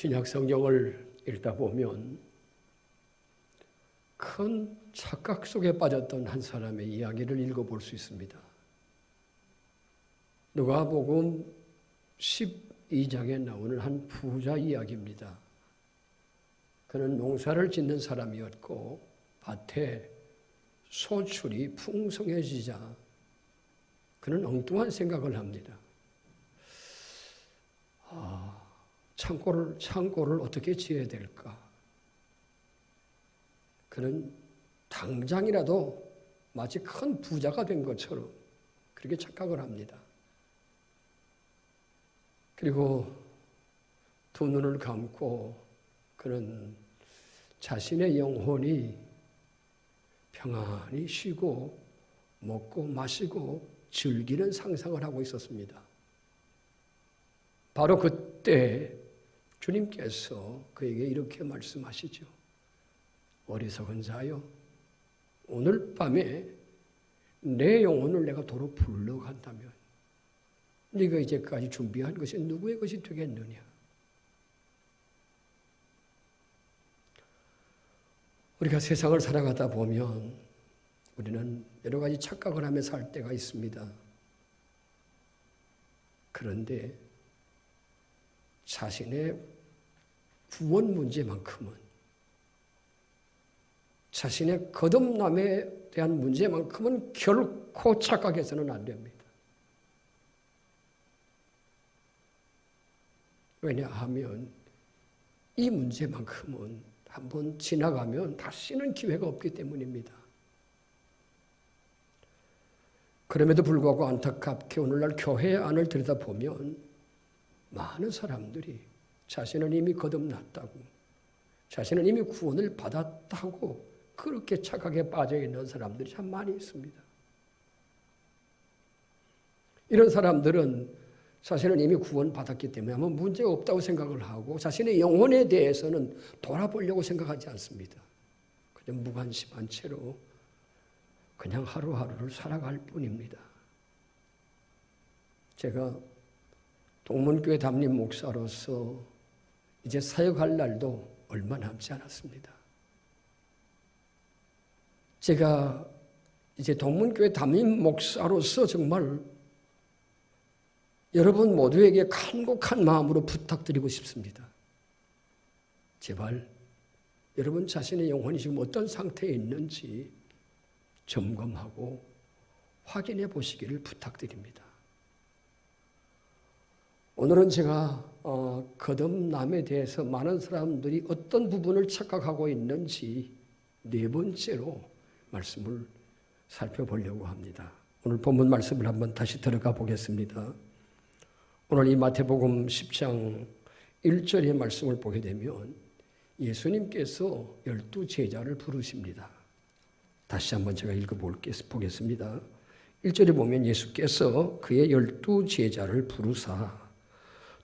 신약 성경을 읽다 보면 큰 착각 속에 빠졌던 한 사람의 이야기를 읽어볼 수 있습니다. 누가복음 12장에 나오는 한 부자 이야기입니다. 그는 농사를 짓는 사람이었고 밭에 소출이 풍성해지자 그는 엉뚱한 생각을 합니다. 아, 창고를 창고를 어떻게 지어야 될까? 그는 당장이라도 마치 큰 부자가 된 것처럼 그렇게 착각을 합니다. 그리고 두 눈을 감고 그는 자신의 영혼이 평안히 쉬고 먹고 마시고 즐기는 상상을 하고 있었습니다. 바로 그때 주님께서 그에게 이렇게 말씀하시죠. 어리석은 자여, 오늘 밤에 내 영혼을 내가 도로 불러간다면 네가 이제까지 준비한 것이 누구의 것이 되겠느냐? 우리가 세상을 살아가다 보면 우리는 여러 가지 착각을 하며 살 때가 있습니다. 그런데 자신의 구원 문제만큼은 자신의 거듭남에 대한 문제만큼은 결코 착각해서는 안 됩니다. 왜냐하면 이 문제만큼은 한번 지나가면 다시는 기회가 없기 때문입니다. 그럼에도 불구하고 안타깝게 오늘날 교회 안을 들여다보면 많은 사람들이 자신은 이미 거듭났다고, 자신은 이미 구원을 받았다고 그렇게 착하게 빠져 있는 사람들이 참 많이 있습니다. 이런 사람들은 자신은 이미 구원받았기 때문에 아무 문제가 없다고 생각을 하고 자신의 영혼에 대해서는 돌아보려고 생각하지 않습니다. 그냥 무관심한 채로 그냥 하루하루를 살아갈 뿐입니다. 제가 동문교회 담임 목사로서 이제 사역할 날도 얼마 남지 않았습니다. 제가 이제 동문교회 담임 목사로서 정말 여러분 모두에게 간곡한 마음으로 부탁드리고 싶습니다. 제발 여러분 자신의 영혼이 지금 어떤 상태에 있는지 점검하고 확인해 보시기를 부탁드립니다. 오늘은 제가 어, 거듭남에 대해서 많은 사람들이 어떤 부분을 착각하고 있는지 네 번째로 말씀을 살펴보려고 합니다. 오늘 본문 말씀을 한번 다시 들어가 보겠습니다. 오늘 이 마태복음 10장 1절의 말씀을 보게 되면 예수님께서 열두 제자를 부르십니다. 다시 한번 제가 읽어보겠습니다. 1절에 보면 예수께서 그의 열두 제자를 부르사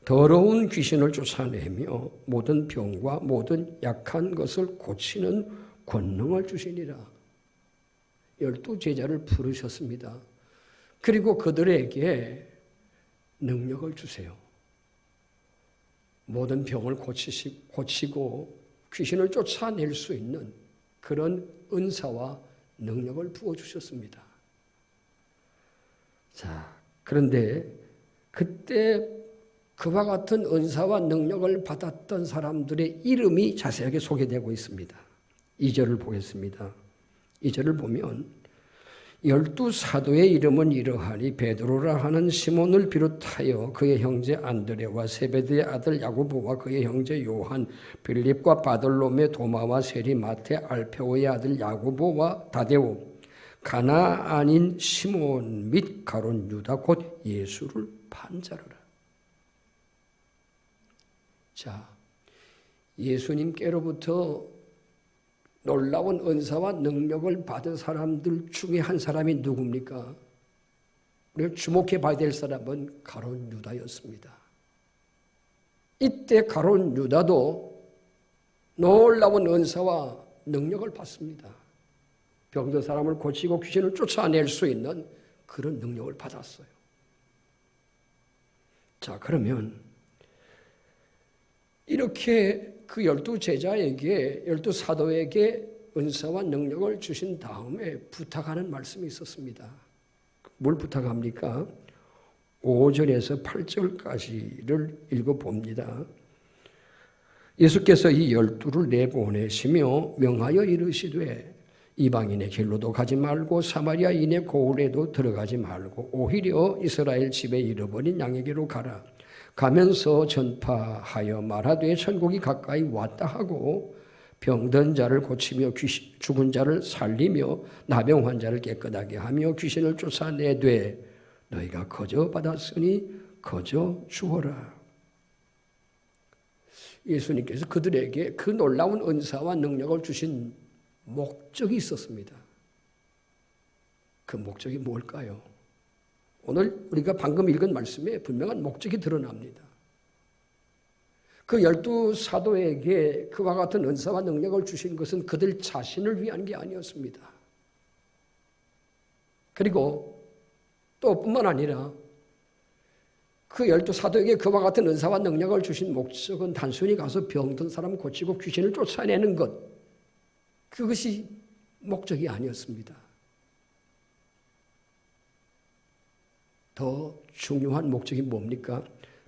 더러운 귀신을 쫓아내며 모든 병과 모든 약한 것을 고치는 권능을 주시니라. 열두 제자를 부르셨습니다. 그리고 그들에게 능력을 주세요. 모든 병을 고치시, 고치고 귀신을 쫓아낼 수 있는 그런 은사와 능력을 부어주셨습니다. 자, 그런데 그때 그와 같은 은사와 능력을 받았던 사람들의 이름이 자세하게 소개되고 있습니다. 2절을 보겠습니다. 2절을 보면 열두 사도의 이름은 이러하니 베드로라 하는 시몬을 비롯하여 그의 형제 안드레와 세베드의 아들 야고보와 그의 형제 요한 빌립과 바돌로메 도마와 세리 마테 알페오의 아들 야고보와 다데오 가나 아닌 시몬 및 가론 유다 곧 예수를 판자르라. 자, 예수님께로부터 놀라운 은사와 능력을 받은 사람들 중에 한 사람이 누굽니까? 우리가 주목해 봐야 될 사람은 가론 유다였습니다. 이때 가론 유다도 놀라운 은사와 능력을 받습니다. 병든 사람을 고치고 귀신을 쫓아낼 수 있는 그런 능력을 받았어요. 자, 그러면 이렇게 그 열두 제자에게 열두 사도에게 은사와 능력을 주신 다음에 부탁하는 말씀이 있었습니다. 뭘 부탁합니까? 5절에서 8절까지를 읽어봅니다. 예수께서 이 열두를 내보내시며 명하여 이르시되 이방인의 길로도 가지 말고 사마리아인의 고을에도 들어가지 말고 오히려 이스라엘 집에 잃어버린 양에게로 가라. 가면서 전파하여 말하되 천국이 가까이 왔다 하고 병든 자를 고치며 귀신, 죽은 자를 살리며 나병 환자를 깨끗하게 하며 귀신을 쫓아내되 너희가 거저 받았으니 거저 주어라. 예수님께서 그들에게 그 놀라운 은사와 능력을 주신 목적이 있었습니다. 그 목적이 뭘까요? 오늘 우리가 방금 읽은 말씀에 분명한 목적이 드러납니다. 그 열두 사도에게 그와 같은 은사와 능력을 주신 것은 그들 자신을 위한 게 아니었습니다. 그리고 또 뿐만 아니라 그 열두 사도에게 그와 같은 은사와 능력을 주신 목적은 단순히 가서 병든 사람 고치고 귀신을 쫓아내는 것. 그것이 목적이 아니었습니다. 더 중요한 목적이 뭡니까?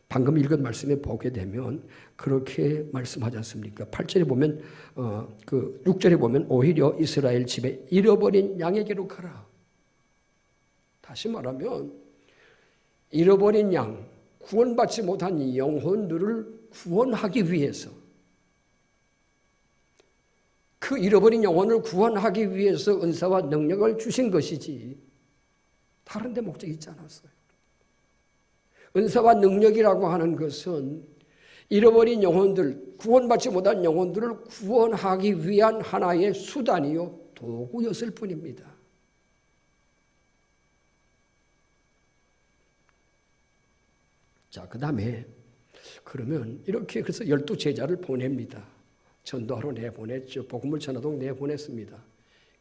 방금 읽은 말씀에 보게 되면 그렇게 말씀하지 않습니까? 8절에 보면 어, 그 6절에 보면 오히려 이스라엘 집에 잃어버린 양에게로 가라. 다시 말하면 잃어버린 양, 구원받지 못한 영혼들을 구원하기 위해서 그 잃어버린 영혼을 구원하기 위해서 은사와 능력을 주신 것이지 다른 데 목적이 있지 않았어요. 은사와 능력이라고 하는 것은 잃어버린 영혼들, 구원받지 못한 영혼들을 구원하기 위한 하나의 수단이요, 도구였을 뿐입니다. 자, 그 다음에 그러면 이렇게 그래서 열두 제자를 보냅니다. 전도하러 내보냈죠. 복음을 전하도록 내보냈습니다.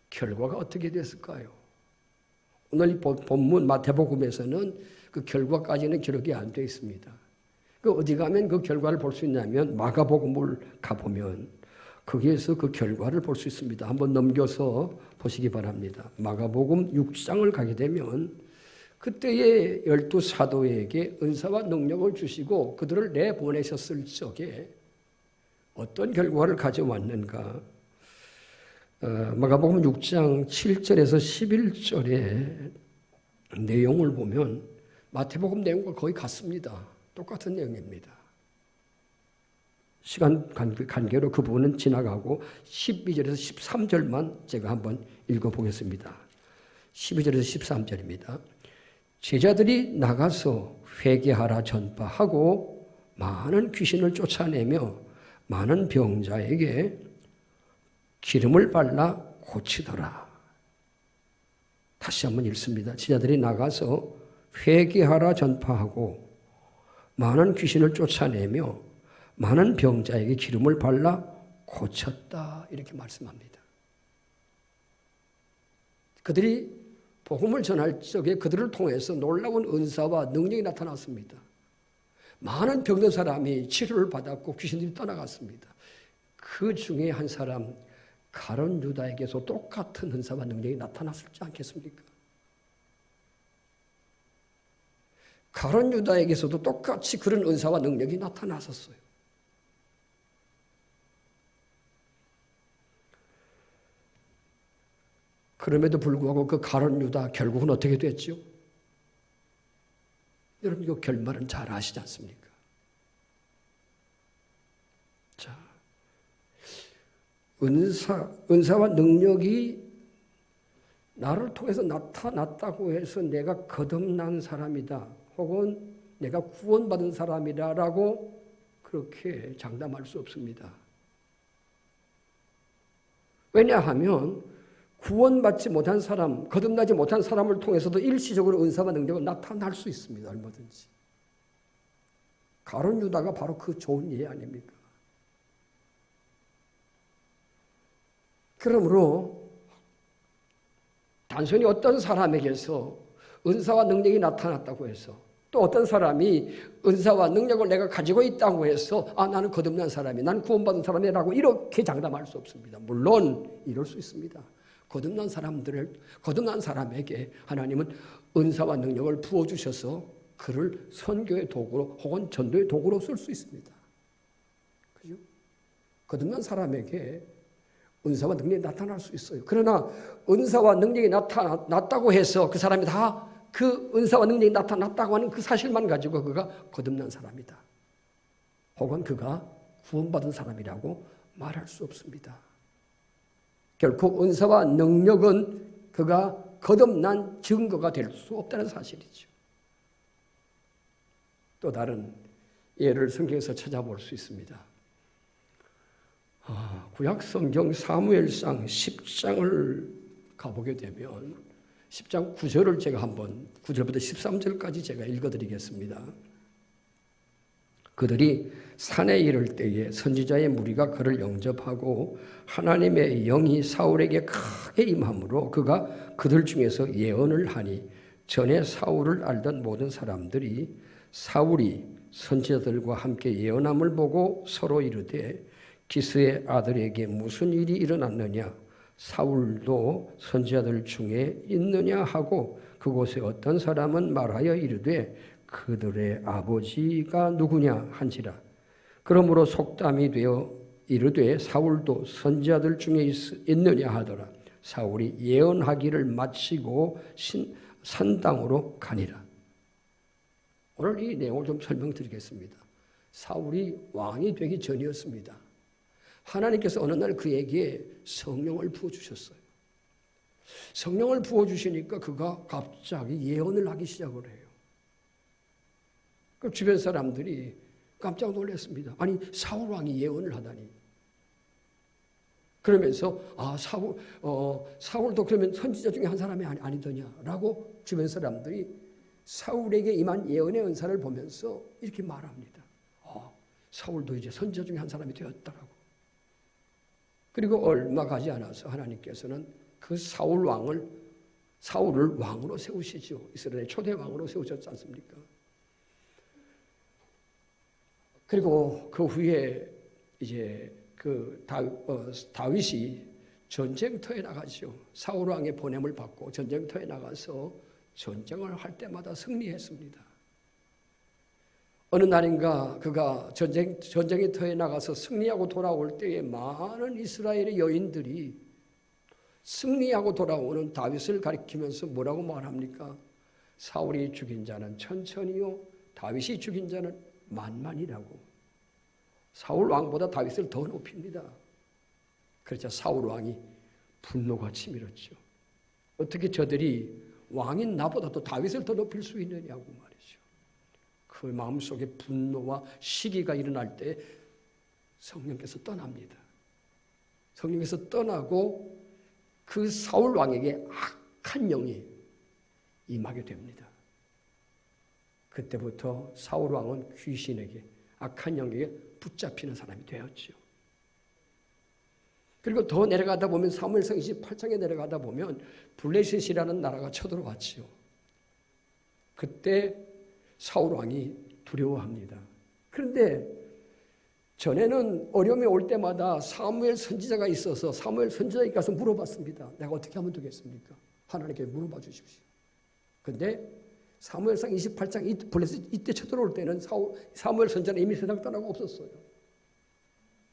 결과가 어떻게 됐을까요? 오늘 본문 마태복음에서는 그 결과까지는 기록이 안 되어 있습니다. 그 어디 가면 그 결과를 볼 수 있냐면 마가복음을 가보면 거기에서 그 결과를 볼 수 있습니다. 한번 넘겨서 보시기 바랍니다. 마가복음 6장을 가게 되면 그때의 열두 사도에게 은사와 능력을 주시고 그들을 내보내셨을 적에 어떤 결과를 가져왔는가? 어, 마가복음 6장 7절에서 11절의 내용을 보면 마태복음 내용과 거의 같습니다. 똑같은 내용입니다. 시간 관계로 그 부분은 지나가고 12절에서 13절만 제가 한번 읽어보겠습니다. 12절에서 13절입니다. 제자들이 나가서 회개하라 전파하고 많은 귀신을 쫓아내며 많은 병자에게 기름을 발라 고치더라. 다시 한번 읽습니다. 제자들이 나가서 회개하라 전파하고 많은 귀신을 쫓아내며 많은 병자에게 기름을 발라 고쳤다. 이렇게 말씀합니다. 그들이 복음을 전할 적에 그들을 통해서 놀라운 은사와 능력이 나타났습니다. 많은 병든 사람이 치료를 받았고 귀신들이 떠나갔습니다. 그 중에 한 사람 가론 유다에게서 똑같은 은사와 능력이 나타났을지 않겠습니까? 가론 유다에게서도 똑같이 그런 은사와 능력이 나타났었어요. 그럼에도 불구하고 그 가론 유다 결국은 어떻게 됐죠? 여러분 이 결말은 잘 아시지 않습니까? 자, 은사 은사와 능력이 나를 통해서 나타났다고 해서 내가 거듭난 사람이다. 혹은 내가 구원받은 사람이다라고 그렇게 장담할 수 없습니다. 왜냐하면 구원받지 못한 사람, 거듭나지 못한 사람을 통해서도 일시적으로 은사와 능력은 나타날 수 있습니다. 얼마든지. 가론 유다가 바로 그 좋은 예 아닙니까? 그러므로 단순히 어떤 사람에게서 은사와 능력이 나타났다고 해서 또 어떤 사람이 은사와 능력을 내가 가지고 있다고 해서 아 나는 거듭난 사람이 나는 구원받은 사람이라고 이렇게 장담할 수 없습니다. 물론 이럴 수 있습니다. 거듭난 사람들을 거듭난 사람에게 하나님은 은사와 능력을 부어 주셔서 그를 선교의 도구로 혹은 전도의 도구로 쓸 수 있습니다. 그죠? 거듭난 사람에게 은사와 능력이 나타날 수 있어요. 그러나 은사와 능력이 나타났다고 해서 그 사람이 다 그 은사와 능력이 나타났다고 하는 그 사실만 가지고 그가 거듭난 사람이다. 혹은 그가 구원받은 사람이라고 말할 수 없습니다. 결코 은사와 능력은 그가 거듭난 증거가 될 수 없다는 사실이죠. 또 다른 예를 성경에서 찾아볼 수 있습니다. 아, 구약 성경 사무엘상 10장을 가보게 되면 10장 9절을 제가 한번 9절부터 13절까지 제가 읽어드리겠습니다. 그들이 산에 이를 때에 선지자의 무리가 그를 영접하고 하나님의 영이 사울에게 크게 임함으로 그가 그들 중에서 예언을 하니 전에 사울을 알던 모든 사람들이 사울이 선지자들과 함께 예언함을 보고 서로 이르되 기스의 아들에게 무슨 일이 일어났느냐 사울도 선지자들 중에 있느냐 하고 그곳에 어떤 사람은 말하여 이르되 그들의 아버지가 누구냐 한지라. 그러므로 속담이 되어 이르되 사울도 선지자들 중에 있, 느냐 하더라. 사울이 예언하기를 마치고 신, 산당으로 가니라. 오늘 이 내용을 좀 설명드리겠습니다. 사울이 왕이 되기 전이었습니다 하나님께서 어느 날 그에게 성령을 부어주셨어요. 성령을 부어주시니까 그가 갑자기 예언을 하기 시작을 해요. 그 주변 사람들이 깜짝 놀랐습니다. 아니, 사울 왕이 예언을 하다니. 그러면서, 아, 사울, 어, 사울도 그러면 선지자 중에 한 사람이 아니, 아니더냐라고 주변 사람들이 사울에게 임한 예언의 은사를 보면서 이렇게 말합니다. 아, 사울도 이제 선지자 중에 한 사람이 되었다라고. 그리고 얼마 가지 않아서 하나님께서는 그 사울 왕을 사울을 왕으로 세우시죠. 이스라엘의 초대 왕으로 세우셨지 않습니까? 그리고 그 후에 이제 그 다, 어, 다윗이 전쟁터에 나가죠. 사울 왕의 보냄을 받고 전쟁터에 나가서 전쟁을 할 때마다 승리했습니다. 어느 날인가 그가 전쟁, 전쟁의 터에 나가서 승리하고 돌아올 때에 많은 이스라엘의 여인들이 승리하고 돌아오는 다윗을 가리키면서 뭐라고 말합니까? 사울이 죽인 자는 천천히요, 다윗이 죽인 자는 만만이라고. 사울 왕보다 다윗을 더 높입니다. 그렇자 사울 왕이 분노가 치밀었죠. 어떻게 저들이 왕인 나보다 도 다윗을 더 높일 수 있느냐고 말. 그 마음속에 분노와 시기가 일어날 때 성령께서 떠납니다. 성령께서 떠나고 그 사울 왕에게 악한 영이 임하게 됩니다. 그때부터 사울 왕은 귀신에게 악한 영에게 붙잡히는 사람이 되었죠. 그리고 더 내려가다 보면 사무엘상 28장에 내려가다 보면 블레셋이라는 나라가 쳐들어왔지요. 그때 사울 왕이 두려워합니다. 그런데 전에는 어려움이 올 때마다 사무엘 선지자가 있어서 사무엘 선지자에 가서 물어봤습니다. 내가 어떻게 하면 되겠습니까? 하나님께 물어봐 주십시오. 근데 사무엘상 28장 블레셋 이때 쳐들어올 때는 사무엘 선지자는 이미 세상 떠나고 없었어요.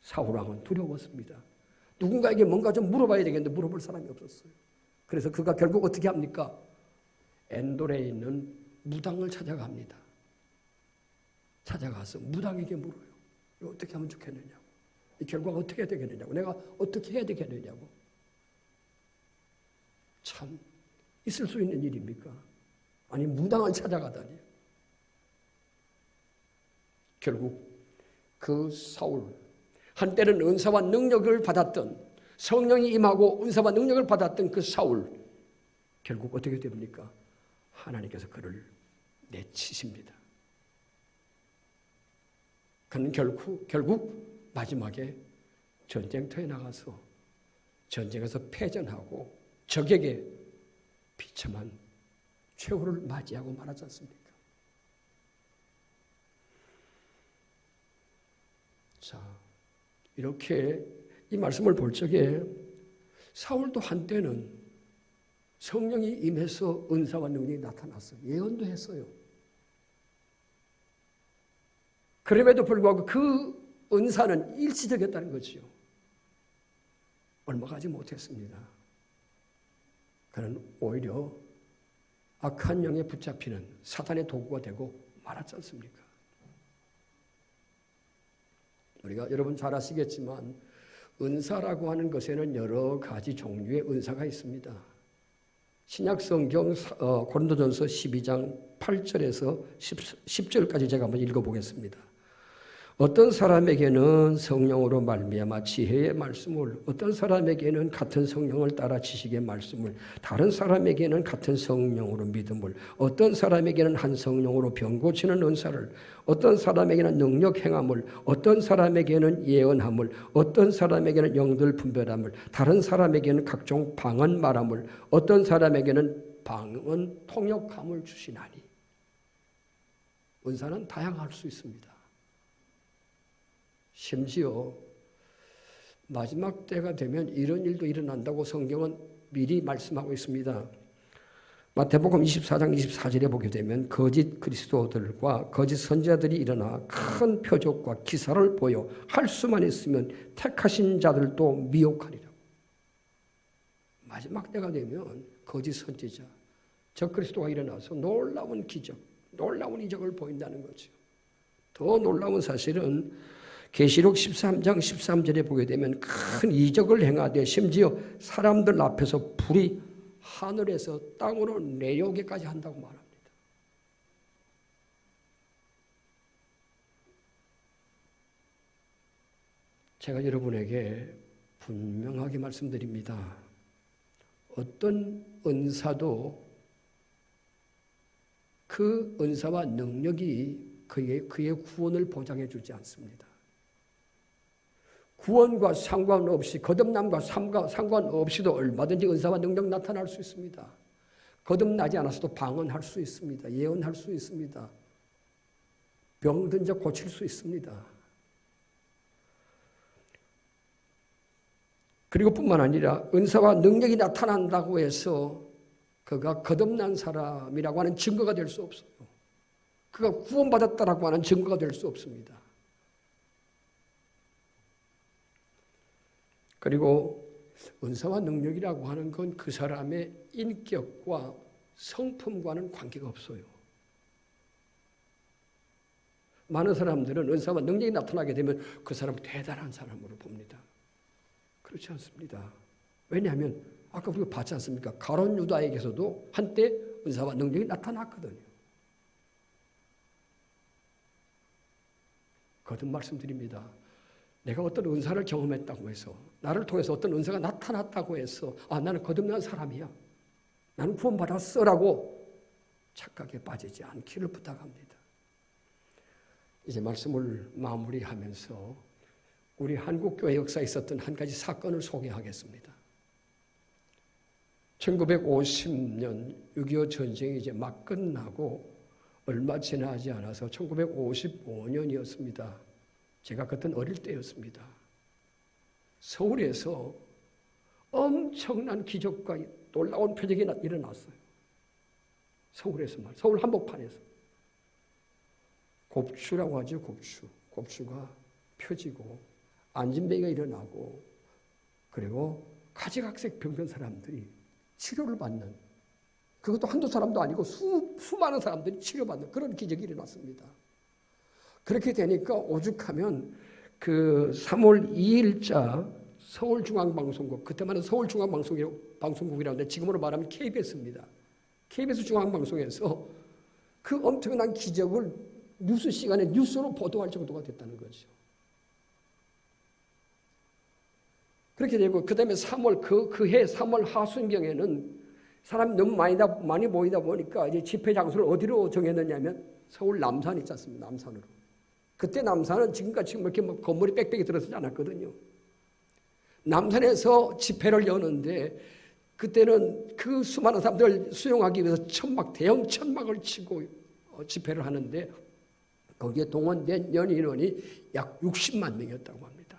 사울 왕은 두려웠습니다. 누군가에게 뭔가 좀 물어봐야 되겠는데 물어볼 사람이 없었어요. 그래서 그가 결국 어떻게 합니까? 엔돌에 있는 무당을 찾아갑니다. 찾아가서 무당에게 물어요. 어떻게 하면 좋겠느냐고. 이 결과가 어떻게 되겠느냐고. 내가 어떻게 해야 되겠느냐고. 참, 있을 수 있는 일입니까? 아니, 무당을 찾아가다니. 결국 그 사울, 한때는 은사와 능력을 받았던 성령이 임하고 은사와 능력을 받았던 그 사울, 결국 어떻게 됩니까? 하나님께서 그를 내치십니다. 그는 결국, 결국 마지막에 전쟁터에 나가서 전쟁에서 패전하고 적에게 비참한 최후를 맞이하고 말하지 않습니까? 자, 이렇게 이 말씀을 볼 적에 사울도 한때는 성령이 임해서 은사와 능력이 나타났어요. 예언도 했어요. 그럼에도 불구하고 그 은사는 일시적이었다는 거지요. 얼마 가지 못했습니다. 그는 오히려 악한 영에 붙잡히는 사탄의 도구가 되고 말았지 않습니까? 우리가 여러분 잘 아시겠지만 은사라고 하는 것에는 여러 가지 종류의 은사가 있습니다. 신약 성경 어, 고린도전서 12장 8절에서 10, 절까지 제가 한번 읽어보겠습니다. 어떤 사람에게는 성령으로 말미암아 지혜의 말씀을 어떤 사람에게는 같은 성령을 따라 지식의 말씀을 다른 사람에게는 같은 성령으로 믿음을 어떤 사람에게는 한 성령으로 병 고치는 은사를 어떤 사람에게는 능력 행함을 어떤 사람에게는 예언함을 어떤 사람에게는 영들 분별함을 다른 사람에게는 각종 방언 말함을 어떤 사람에게는 방언 통역함을 주시나니 은사는 다양할 수 있습니다. 심지어 마지막 때가 되면 이런 일도 일어난다고 성경은 미리 말씀하고 있습니다. 마태복음 24장 24절에 보게 되면 거짓 그리스도들과 거짓 선자들이 일어나 큰 표적과 기사를 보여 할 수만 있으면 택하신 자들도 미혹하리라. 마지막 때가 되면 거짓 선지자, 저 그리스도가 일어나서 놀라운 기적, 놀라운 이적을 보인다는 거죠. 더 놀라운 사실은 계시록 13장 13절에 보게 되면 큰 이적을 행하되 심지어 사람들 앞에서 불이 하늘에서 땅으로 내려오기까지 한다고 말합니다. 제가 여러분에게 분명하게 말씀드립니다. 어떤 은사도 그 은사와 능력이 그의, 그의 구원을 보장해 주지 않습니다. 구원과 상관없이 거듭남과 상관없이도 얼마든지 은사와 능력 나타날 수 있습니다. 거듭나지 않았어도 방언할 수 있습니다. 예언할 수 있습니다. 병든 자 고칠 수 있습니다. 그리고 뿐만 아니라 은사와 능력이 나타난다고 해서 그가 거듭난 사람이라고 하는 증거가 될 수 없어요. 그가 구원받았다라고 하는 증거가 될 수 없습니다. 그리고 은사와 능력이라고 하는 건 그 사람의 인격과 성품과는 관계가 없어요. 많은 사람들은 은사와 능력이 나타나게 되면 그 사람 대단한 사람으로 봅니다. 그렇지 않습니다. 왜냐하면 아까 우리가 봤지 않습니까? 가론 유다에게서도 한때 은사와 능력이 나타났거든요. 거듭 말씀드립니다. 내가 어떤 은사를 경험했다고 해서 나를 통해서 어떤 은사가 나타났다고 해서 아 나는 거듭난 사람이야. 나는 구원받았어라고 착각에 빠지지 않기를 부탁합니다. 이제 말씀을 마무리하면서 우리 한국 교회 역사에 있었던 한 가지 사건을 소개하겠습니다. 1950년 6.25 전쟁이 이제 막 끝나고 얼마 지나지 않아서 1955년이었습니다. 제가 그때는 어릴 때였습니다. 서울에서 엄청난 기적과 놀라운 표적이 일어났어요. 서울에서만, 서울 한복판에서. 곱추라고 하죠, 곱추. 곱추가 펴지고, 안진뱅이가 일어나고, 그리고 가지각색 병든 사람들이 치료를 받는, 그것도 한두 사람도 아니고 수, 수많은 사람들이 치료받는 그런 기적이 일어났습니다. 그렇게 되니까 오죽하면 그 3월 2일자 서울중앙방송국 그때만은 서울중앙방송국이라는데 지금으로 말하면 KBS입니다. KBS 중앙방송에서 그 엄청난 기적을 뉴스 시간에 뉴스로 보도할 정도가 됐다는 거죠. 그렇게 되고 그다음에 3월 그 그 해 3월 하순경에는 사람이 너무 많이 다 많이 모이다 보니까 이제 집회 장소를 어디로 정했느냐면 서울 남산 있지 않습니까? 남산으로. 그때 남산은 지금같이 이렇게 뭐 건물이 빽빽이 들어서지 않았거든요. 남산에서 집회를 여는데 그때는 그 수많은 사람들을 수용하기 위해서 천막, 대형 천막을 치고 어, 집회를 하는데 거기에 동원된 연인원이 약 60만 명이었다고 합니다.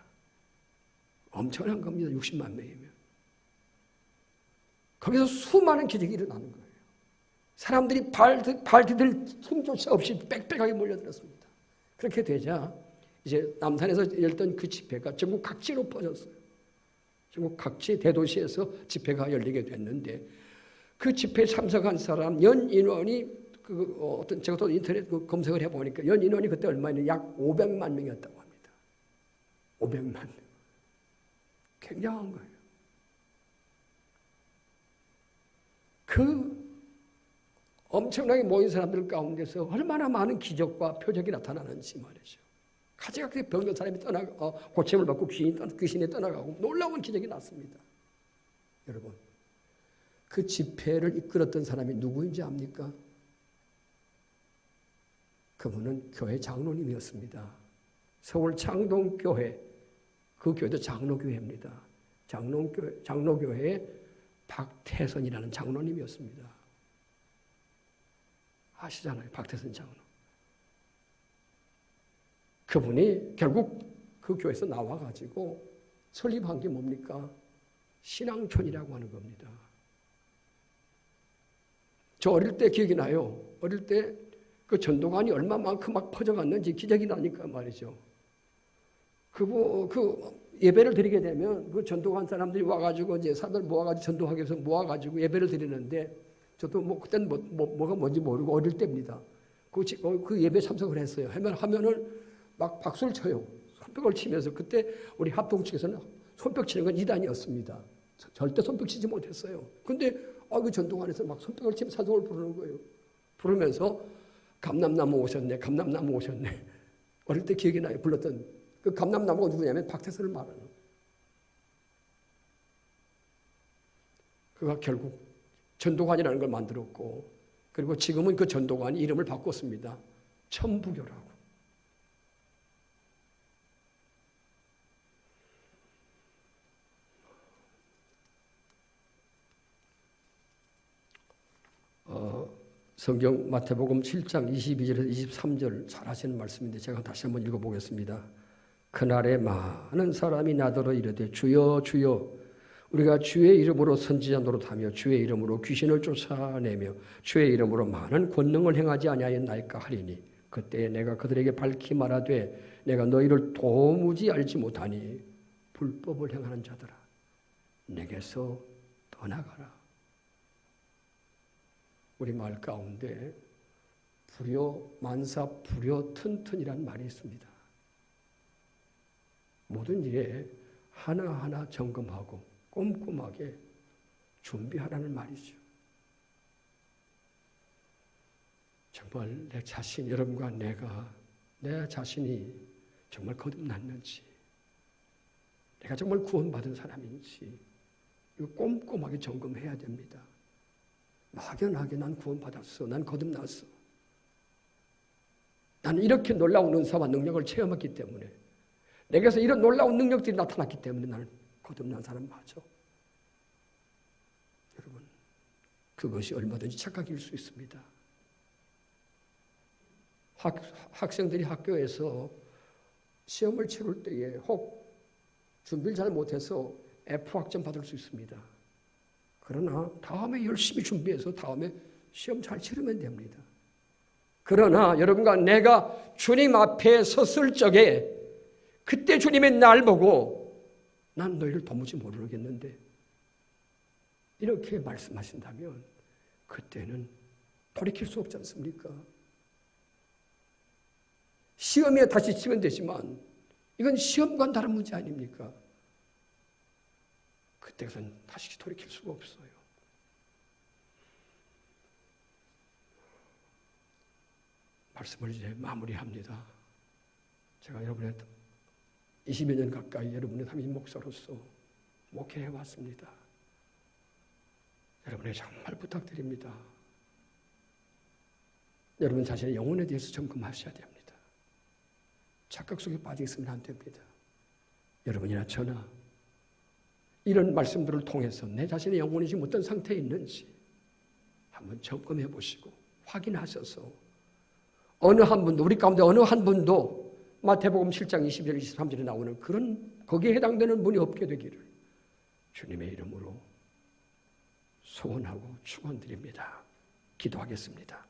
엄청난 겁니다. 60만 명이면. 거기서 수많은 기적이 일어나는 거예요. 사람들이 발, 발 디딜 힘조차 없이 빽빽하게 몰려들었습니다. 그렇게 되자 이제 남산에서 열던 그 집회가 전국 각지로 퍼졌어요. 전국 각지 대도시에서 집회가 열리게 됐는데 그 집회에 참석한 사람 연 인원이 그 어, 어떤 제가 또 인터넷 그 검색을 해보니까 연 인원이 그때 얼마냐 약 500만 명이었다고 합니다. 500만 명. 굉장한 거예요. 그 엄청나게 모인 사람들 가운데서 얼마나 많은 기적과 표적이 나타나는지 말이죠. 가지각히 병든 사람이 떠나 어, 고침을 받고 귀신이, 떠, 귀신이 떠나가고 놀라운 기적이 났습니다. 여러분, 그 집회를 이끌었던 사람이 누구인지 압니까? 그분은 교회 장로님이었습니다. 서울 창동교회, 그 교회도 장로교회입니다. 장로교회, 장로교회의 박태선이라는 장로님이었습니다. 아시잖아요. 박태선 장로. 그분이 결국 그 교회에서 나와가지고 설립한 게 뭡니까? 신앙촌이라고 하는 겁니다. 저 어릴 때 기억이 나요. 어릴 때 그 전도관이 얼마만큼 막 퍼져갔는지 기적이 나니까 말이죠. 그, 그 예배를 드리게 되면 그 전도관 사람들이 와가지고 이제 사람들 모아가지고 전도하기 위해서 모아가지고 예배를 드리는데 저도 뭐 그때는 뭐, 뭐, 뭐 가 뭔지 모르고 어릴 때입니다. 그, 지- 어, 그 예배 참석을 했어요. 하면 하면은 막 박수를 쳐요. 손뼉을 치면서 그때 우리 합동 측에서는 손뼉 치는 건 이단이었습니다. 저- 절대 손뼉 치지 못했어요. 근데 아, 그 전동 안에서 막 손뼉을 치면서 사도를 부르는 거예요. 부르면서 감남나무 오셨네, 감남나무 오셨네. 어릴 때 기억이 나요. 불렀던 그 감남나무가 누구냐면 박태선을 말하는. 그가 결국 전도관이라는 걸 만들었고 그리고 지금은 그 전도관이 이름을 바꿨습니다. 천부교라고. 어, 성경 마태복음 7장 22절에서 23절 잘 하시는 말씀인데 제가 다시 한번 읽어보겠습니다. 그날에 많은 사람이 나더러 이르되 주여 주여 우리가 주의 이름으로 선지자 노릇하며 주의 이름으로 귀신을 쫓아내며 주의 이름으로 많은 권능을 행하지 아니하였나이까 하리니 그때 내가 그들에게 밝히 말하되 내가 너희를 도무지 알지 못하니 불법을 행하는 자들아 내게서 떠나가라 우리 말 가운데 불효 만사 불효 튼튼이란 말이 있습니다. 모든 일에 하나하나 점검하고 꼼꼼하게 준비하라는 말이죠. 정말 내 자신, 여러분과 내가 내 자신이 정말 거듭났는지, 내가 정말 구원받은 사람인지, 이거 꼼꼼하게 점검해야 됩니다. 막연하게 난 구원받았어. 난 거듭났어. 나는 이렇게 놀라운 은사와 능력을 체험했기 때문에 내게서 이런 놀라운 능력들이 나타났기 때문에 나는 거듭난 사람 맞아. 여러분, 그것이 얼마든지 착각일 수 있습니다. 학, 학생들이 학교에서 시험을 치를 때에 혹 준비를 잘 못해서 F 학점 받을 수 있습니다. 그러나 다음에 열심히 준비해서 다음에 시험 잘 치르면 됩니다. 그러나 여러분과 내가 주님 앞에 섰을 적에 그때 주님의 날 보고 난 너희를 도무지 모르겠는데 이렇게 말씀하신다면 그때는 돌이킬 수 없지 않습니까? 시험에 다시 치면 되지만 이건 시험과는 다른 문제 아닙니까? 그때는 다시 돌이킬 수가 없어요. 말씀을 이제 마무리합니다. 제가 여러분의 20여 년 가까이 여러분의 담임 목사로서 목회해 왔습니다. 여러분의 정말 부탁드립니다. 여러분 자신의 영혼에 대해서 점검하셔야 됩니다. 착각 속에 빠져 있으면 안 됩니다. 여러분이나 저나 이런 말씀들을 통해서 내 자신의 영혼이 지금 어떤 상태에 있는지 한번 점검해 보시고 확인하셔서 어느 한 분도 우리 가운데 어느 한 분도 마태복음 7장 22절 23절에 나오는 그런 거기에 해당되는 분이 없게 되기를 주님의 이름으로 소원하고 축원드립니다. 기도하겠습니다.